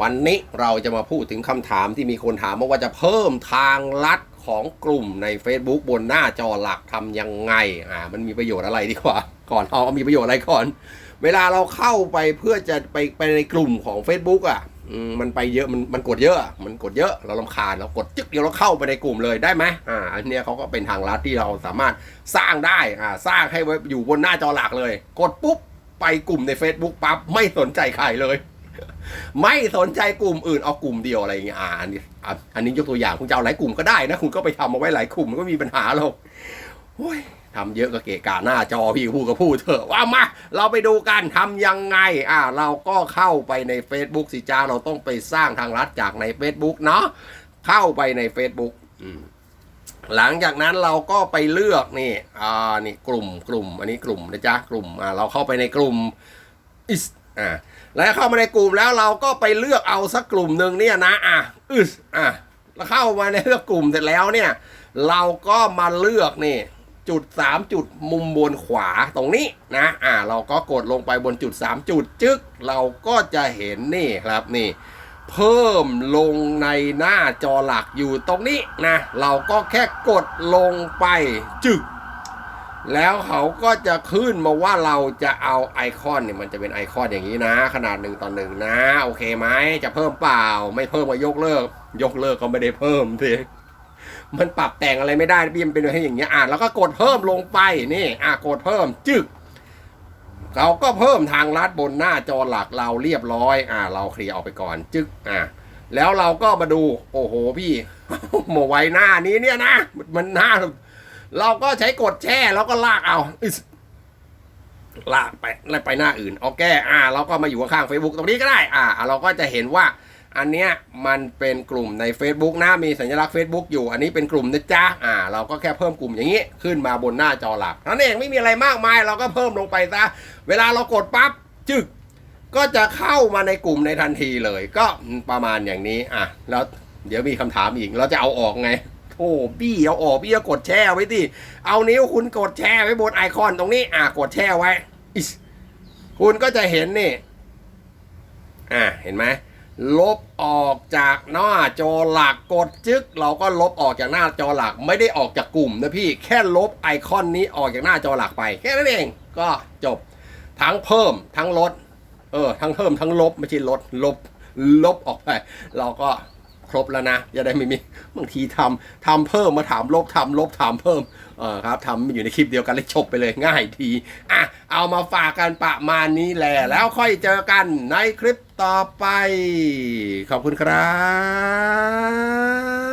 วันนี้เราจะมาพูดถึงคำถามที่มีคนถามว่าจะเพิ่มทางลัดของกลุ่มใน Facebook บนหน้าจอหลักทำยังไง อ่า มันมีประโยชน์อะไรดีกว่า ก่อนเอาเอามีประโยชน์อะไรก่อน เวลาเราเข้าไปเพื่อจะไปไปในกลุ่มของ Facebook อะมันไปเยอะมันมันกดเยอะ มันกดเยอะ เราลำคาญเรากดจึ๊กเดียวเราเข้าไปในกลุ่มเลยได้ไหมอ่าอันนี้เขาก็เป็นทางลัดที่เราสามารถสร้างได้อ่าสร้างให้ไว้อยู่บนหน้าจอหลักเลย กดปุ๊บ ไปกลุ่มใน Facebook ปั๊บไม่สนใจใครเลย ไม่สนใจกลุ่มอื่นเอากลุ่มเดียวอะไรอย่างเงี้ยอ่าอันนี้อะอันนี้ยกตัวอย่างคุณจะเอาหลายกลุ่มก็ได้นะ คุณก็ไปทำเอาไว้หลายกลุ่มมันก็มีปัญหาหรอกโอ้ยทำเยอะก็เกะกะหน้าจอพี่พูดก็พูดเถอะว่ามาเราไปดูกันทำยังไง อ่า เราก็เข้าไปใน Facebook สิจ้าเราต้องไปสร้างทางลัดจากใน Facebook เนาะเข้าไปใน Facebook อืม หลังจากนั้นเราก็ไปเลือกนี่อ่านี่กลุ่มกลุ่ม อันนี้กลุ่มนะจ๊ะกลุ่มอ่าเราเข้าไปในกลุ่มอิสอ่าแล้วเข้ามาในกลุ่มแล้วเราก็ไปเลือกเอาสักกลุ่มหนึ่งเนี่ยนะอะอึสอะแล้วเข้ามาในเลือกกลุ่มเสร็จแล้วเนี่ย เราก็มาเลือกนี่จุด 3 จุดมุมบนขวาตรงนี้นะอ่าเราก็กดลงไปบนจุด 3 จุดจึ๊กเราก็จะเห็นนี่ครับนี่ เพิ่มลงในหน้าจอหลักอยู่ตรงนี้นะ เราก็แค่กดลงไปจึก แล้วเขาก็จะขึ้นมาว่าเราจะเอาไอคอนเนี่ยมันจะเป็นไอคอนอย่างนี้นะ ขนาดหนึ่งต่อหนึ่งนะ โอเคไหมจะเพิ่มเปล่า ไม่เพิ่มก็ยกเลิก ยกเลิกก็ไม่ได้เพิ่มทีมันปรับแต่งอะไรไม่ได้พี่มันเป็นให้อย่างเงี้ยอะแล้วก็กดเพิ่มลงไปนี่อะกดเพิ่มจึก เราก็เพิ่มทางลัดบนหน้าจอหลักเราเรียบร้อยอ่าเราเคลียร์ออกไปก่อนจึ๊กอ่าแล้วเราก็มาดู โอ้โหพี่หมไว้หน้านี้เนี่ยนะ มันหน้า เราก็ใช้กดแช่แล้วก็ลากเอาลากไปแล้วไปหน้าอื่นโอเคอ่า เราก็มาอยู่ข้างๆ Facebook ตรงนี้ก็ได้ อ่า เราก็จะเห็นว่า อันเนี้ยมันเป็นกลุ่มใน Facebook นะมีสัญลักษณ์ Facebook อยู่ อันนี้เป็นกลุ่มนะจ๊ะอ่า เราก็แค่เพิ่มกลุ่มอย่างนี้ ขึ้นมาบนหน้าจอหลักนั่นเองไม่มีอะไรมากมาย เราก็เพิ่มลงไปซะเวลาเรากดปั๊บจึกก็จะเข้ามาในกลุ่มในทันทีเลย ก็ประมาณอย่างนี้อะแล้วเดี๋ยวมีคำถามอีกเราจะเอาออกไงโอ้บี้เอาออกบี้ก็กดแช่ไว้ดิเอานิ้วคุณกดแช่ไว้บนไอคอนตรงนี้ อะกดแช่ไว้คุณก็จะเห็นนี่ อะเห็นไหม ลบออกจากหน้าจอหลักกดจึ๊ก เราก็ลบออกจากหน้าจอหลัก ไม่ได้ออกจากกลุ่มนะพี่แค่ลบไอคอนนี้ออกจากหน้าจอหลักไป แค่นั้นเองก็จบทั้งเพิ่มทั้งลดเออทั้งเพิ่มทั้งลบไม่ใช่ลดลบลบออกไป เราก็ครบแล้วนะจะได้ไม่มีบางทีทำทำเพิ่มมาถามลบทำลบถามเพิ่มเออครับทำอยู่ในคลิปเดียวกันเลยจบไปเลยง่ายทีอะเอามาฝากกันประมาณนี้แหละแล้วค่อยเจอกันในคลิป ต่อไป ขอบคุณครับ